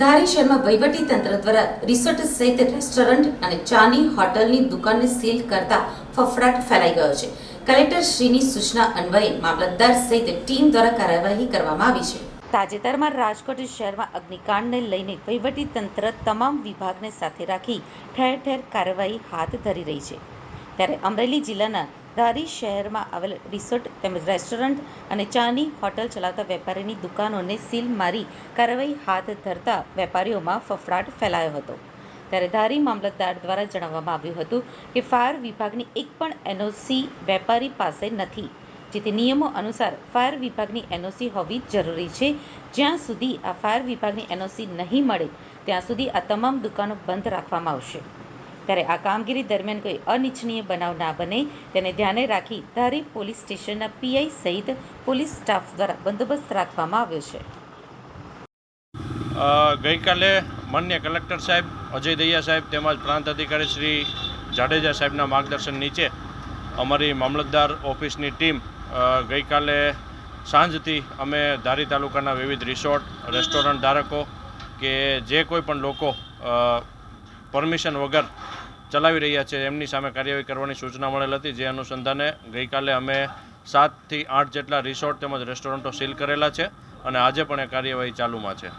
ધારી શહેરમાં વહીવટી તંત્ર દ્વારા રિસોર્ટ સહિત રેસ્ટોરન્ટ અને ચાની હોટલની દુકાનને સીલ કરતા ફફડાટ ફેલાઈ ગયો છે. કલેક્ટર શ્રીની સૂચના અન્વયે મામલતદાર સહિત ટીમ દ્વારા કાર્યવાહી કરવામાં આવી છે. તાજેતરમાં રાજકોટ શહેરમાં અગ્નિકાંડને લઈને વહીવટી તંત્ર તમામ વિભાગને સાથે રાખી ઠેર ઠેર કાર્યવાહી હાથ ધરી રહી છે. ત્યારે અમરેલી જિલ્લાના ધારી શહેરમાં આવેલ રિસોર્ટ તેમજ રેસ્ટોરન્ટ અને ચાની હોટલ ચલાવતા વેપારીની દુકાનોને સીલ મારી કાર્યવાહી હાથ ધરતા વેપારીઓમાં ફફડાટ ફેલાયો હતો. ત્યારે ધારી મામલતદાર દ્વારા જણાવવામાં આવ્યું હતું કે ફાયર વિભાગની એક પણ એનઓસી વેપારી પાસે નથી, જેથી નિયમો અનુસાર ફાયર વિભાગની એનઓસી હોવી જરૂરી છે. જ્યાં સુધી આ ફાયર વિભાગની એનઓસી નહીં મળે, ત્યાં સુધી આ તમામ દુકાનો બંધ રાખવામાં આવશે. ત્યારે આ કામગીરી દરમિયાન કોઈ અનિચ્છનીય બનાવ ના બને. તેને ધ્યાને રાખી ધારી પોલીસ સ્ટેશનના પીઆઈ સહિત પોલીસ સ્ટાફ દ્વારા બંદોબસ્ત રાખવામાં આવ્યો છે. ગઈકાલે માન્ય કલેક્ટર સાહેબ અજય દૈયા સાહેબ તેમજ પ્રાંત અધિકારી શ્રી જાડેજા સાહેબના માર્ગદર્શન નીચે અમારી મામલતદાર ઓફિસની ટીમ ગઈકાલે સાંજથી અમે ધારી તાલુકાના વિવિધ રિસોર્ટ, રેસ્ટોરન્ટ ધારકો કે જે કોઈ પણ લોકો પરમિશન વગર ચલાવી રહ્યા છે. એમની સામે કાર્યવાહી કરવાની સૂચના મળેલ હતી. જે અનુસંધાને ગઈકાલે અમે સાતથી આઠ જેટલા રિસોર્ટ તેમજ રેસ્ટોરન્ટો સીલ કરેલા છે અને આજે પણ એ કાર્યવાહી ચાલુમાં છે.